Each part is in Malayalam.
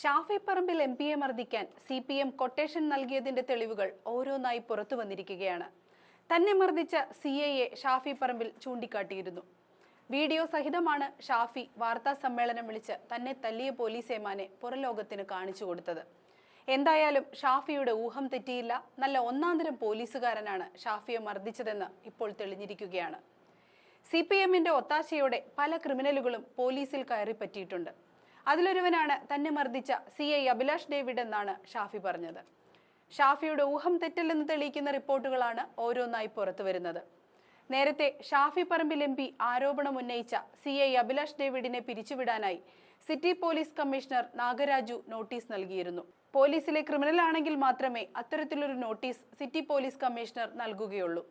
ഷാഫി പറമ്പിൽ എം പിയെ മർദ്ദിക്കാൻ സി പി എം കൊട്ടേഷൻ നൽകിയതിന്റെ തെളിവുകൾ ഓരോന്നായി പുറത്തു വന്നിരിക്കുകയാണ്. തന്നെ മർദ്ദിച്ച സി എയെ ഷാഫി പറമ്പിൽ ചൂണ്ടിക്കാട്ടിയിരുന്നു. വീഡിയോ സഹിതമാണ് ഷാഫി വാർത്താ സമ്മേളനം വിളിച്ച് തന്നെ തല്ലിയ പോലീസ് ഏമാനെ പുറലോകത്തിന് കാണിച്ചു കൊടുത്തത്. എന്തായാലും ഷാഫിയുടെ ഊഹം തെറ്റിയില്ല. നല്ല ഒന്നാന്തരം പോലീസുകാരനാണ് ഷാഫിയെ മർദ്ദിച്ചതെന്ന് ഇപ്പോൾ തെളിഞ്ഞിരിക്കുകയാണ്. സി പി എമ്മിന്റെ ഒത്താശയോടെ പല ക്രിമിനലുകളും പോലീസിൽ കയറി പറ്റിയിട്ടുണ്ട് അതിലൊരുവനാണ് തന്നെ മർദ്ദിച്ച സി ഐ അഭിലാഷ് ഡേവിഡ് എന്നാണ് ഷാഫി പറഞ്ഞത്. ഷാഫിയുടെ ഊഹം തെറ്റില്ലെന്ന് തെളിയിക്കുന്ന റിപ്പോർട്ടുകളാണ് ഓരോന്നായി പുറത്തു വരുന്നത്. നേരത്തെ ഷാഫി പറമ്പിൽ എം പി ആരോപണം ഉന്നയിച്ച സി ഐ അഭിലാഷ് ഡേവിഡിനെ പിരിച്ചുവിടാനായി city police commissioner Nagaraju notice നൽകിയിരുന്നു. പോലീസിലെ ക്രിമിനൽ ആണെങ്കിൽ മാത്രമേ അത്തരത്തിലൊരു നോട്ടീസ് സിറ്റി പോലീസ് കമ്മീഷണർ നൽകുകയുള്ളൂ.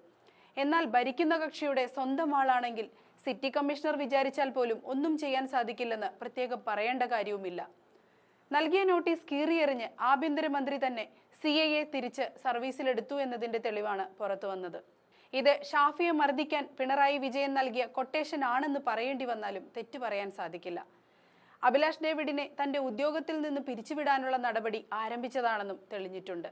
എന്നാൽ ഭരിക്കുന്ന കക്ഷിയുടെ സ്വന്തം ആളാണെങ്കിൽ സിറ്റി കമ്മീഷണർ വിചാരിച്ചാൽ പോലും ഒന്നും ചെയ്യാൻ സാധിക്കില്ലെന്ന് പ്രത്യേകം പറയേണ്ട കാര്യവുമില്ല. നൽകിയ നോട്ടീസ് കീറിയെറിഞ്ഞ് ആഭ്യന്തരമന്ത്രി തന്നെ സി എ എ തിരിച്ച് സർവീസിലെടുത്തു എന്നതിന്റെ തെളിവാണ് പുറത്തു വന്നത്. ഇത് ഷാഫിയെ മർദ്ദിക്കാൻ പിണറായി വിജയൻ നൽകിയ കൊട്ടേഷൻ ആണെന്ന് പറയേണ്ടി വന്നാലും തെറ്റു പറയാൻ സാധിക്കില്ല. അഭിലാഷ് ഡേവിഡിനെ തന്റെ ഉദ്യോഗത്തിൽ നിന്ന് പിരിച്ചുവിടാനുള്ള നടപടി ആരംഭിച്ചതാണെന്നും തെളിഞ്ഞിട്ടുണ്ട്.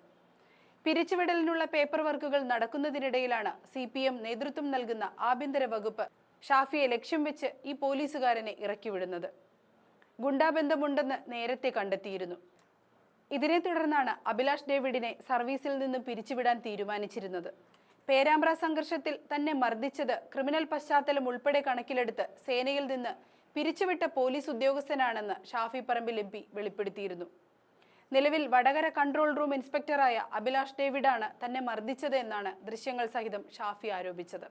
പിരിച്ചുവിടലിനുള്ള പേപ്പർ വർക്കുകൾ നടക്കുന്നതിനിടയിലാണ് സി പി എം നേതൃത്വം നൽകുന്ന ആഭ്യന്തര വകുപ്പ് ഷാഫിയെ ലക്ഷ്യം വെച്ച് ഈ പോലീസുകാരനെ ഇറക്കിവിടുന്നത്. ഗുണ്ടാബന്ധമുണ്ടെന്ന് നേരത്തെ കണ്ടെത്തിയിരുന്നു. ഇതിനെ തുടർന്നാണ് അഭിലാഷ് ഡേവിഡിനെ സർവീസിൽ നിന്ന് പിരിച്ചുവിടാൻ തീരുമാനിച്ചിരുന്നത്. പേരാമ്പ്ര സംഘർഷത്തിൽ തന്നെ മർദ്ദിച്ചത് ക്രിമിനൽ പശ്ചാത്തലം ഉൾപ്പെടെ കണക്കിലെടുത്ത് സേനയിൽ നിന്ന് പിരിച്ചുവിട്ട പോലീസ് ഉദ്യോഗസ്ഥനാണെന്ന് ഷാഫി പറമ്പിൽ എം വെളിപ്പെടുത്തിയിരുന്നു. നിലവിൽ വടകര കൺട്രോൾ റൂം ഇൻസ്പെക്ടറായ അഭിലാഷ് ഡേവിഡാണ് തന്നെ മർദ്ദിച്ചത് എന്നാണ് ദൃശ്യങ്ങൾ സഹിതം ഷാഫി ആരോപിച്ചത്.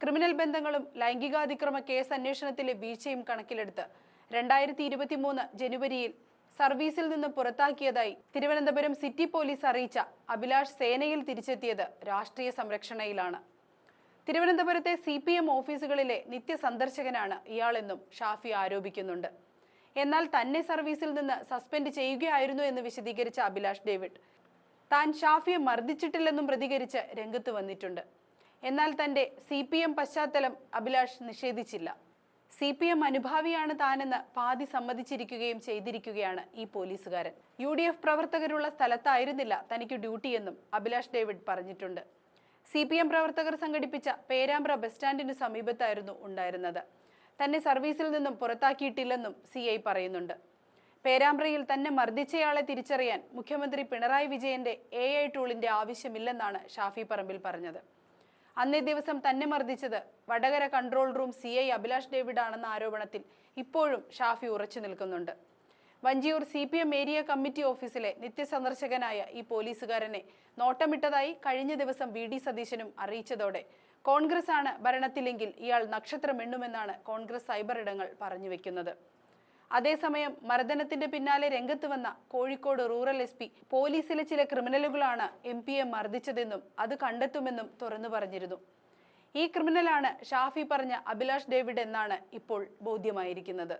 ക്രിമിനൽ ബന്ധങ്ങളും ലൈംഗികാതിക്രമ കേസ് അന്വേഷണത്തിലെ വീഴ്ചയും കണക്കിലെടുത്ത് രണ്ടായിരത്തി ഇരുപത്തി മൂന്ന് ജനുവരിയിൽ സർവീസിൽ നിന്ന് പുറത്താക്കിയതായി തിരുവനന്തപുരം സിറ്റി പോലീസ് അറിയിച്ച അഭിലാഷ് സേനയിൽ തിരിച്ചെത്തിയത് രാഷ്ട്രീയ സംരക്ഷണയിലാണ്. തിരുവനന്തപുരത്തെ സി പി എം ഓഫീസുകളിലെ നിത്യസന്ദർശകനാണ് ഇയാളെന്നും ഷാഫി ആരോപിക്കുന്നുണ്ട്. എന്നാൽ തന്നെ സർവീസിൽ നിന്ന് സസ്പെൻഡ് ചെയ്യുകയായിരുന്നു എന്ന് വിശദീകരിച്ച അഭിലാഷ് ഡേവിഡ്. താൻ ഷാഫിയെ മർദ്ദിച്ചിട്ടില്ലെന്നും പ്രതികരിച്ച് രംഗത്ത് വന്നിട്ടുണ്ട്. എന്നാൽ തന്റെ സി പി എം പശ്ചാത്തലം അഭിലാഷ് നിഷേധിച്ചില്ല. സി പി എം അനുഭാവിയാണ് താനെന്ന് പാതി സമ്മതിച്ചിരിക്കുകയും ചെയ്തിരിക്കുകയാണ് ഈ പോലീസുകാരൻ. യു ഡി എഫ് പ്രവർത്തകരുള്ള സ്ഥലത്തായിരുന്നില്ല തനിക്ക് ഡ്യൂട്ടിയെന്നും അഭിലാഷ് ഡേവിഡ് പറഞ്ഞിട്ടുണ്ട്. സി പി എം പ്രവർത്തകർ സംഘടിപ്പിച്ച പേരാമ്പ്ര ബസ് സ്റ്റാൻഡിന് സമീപത്തായിരുന്നു ഉണ്ടായിരുന്നത്. തന്നെ സർവീസിൽ നിന്നും പുറത്താക്കിയിട്ടില്ലെന്നും സി ഐ പറയുന്നുണ്ട്. പേരാമ്പ്രയിൽ തന്നെ മർദ്ദിച്ചയാളെ തിരിച്ചറിയാൻ മുഖ്യമന്ത്രി പിണറായി വിജയന്റെ എ ഐ ടൂളിന്റെ ആവശ്യമില്ലെന്നാണ് ഷാഫി പറമ്പിൽ പറഞ്ഞത്. അന്നേ ദിവസം തന്നെ മർദ്ദിച്ചത് Vadakara control room C I Abhilash David ആണെന്ന ആരോപണത്തിൽ ഇപ്പോഴും ഷാഫി ഉറച്ചു നിൽക്കുന്നുണ്ട്. Vanchiyoor C P M area committee ഓഫീസിലെ നിത്യസന്ദർശകനായ ഈ പോലീസുകാരനെ നോട്ടമിട്ടതായി കഴിഞ്ഞ ദിവസം വി ഡി സതീശനും അറിയിച്ചതോടെ കോൺഗ്രസ് ആണ് ഭരണത്തിലെങ്കിൽ ഇയാൾ നക്ഷത്രം എണ്ണുമെന്നാണ് കോൺഗ്രസ് സൈബർ ഇടങ്ങൾ പറഞ്ഞു വെക്കുന്നത്. അതേസമയം മർദ്ദനത്തിന്റെ പിന്നാലെ രംഗത്ത് വന്ന കോഴിക്കോട് റൂറൽ എസ് പി പോലീസിലെ ചില ക്രിമിനലുകളാണ് എം പിയെ മർദ്ദിച്ചതെന്നും അത് കണ്ടെത്തുമെന്നും തുറന്നു പറഞ്ഞിരുന്നു. ഈ ക്രിമിനലാണ് ഷാഫി പറഞ്ഞ അഭിലാഷ് ഡേവിഡ് എന്നാണ് ഇപ്പോൾ ബോധ്യമായിരിക്കുന്നത്.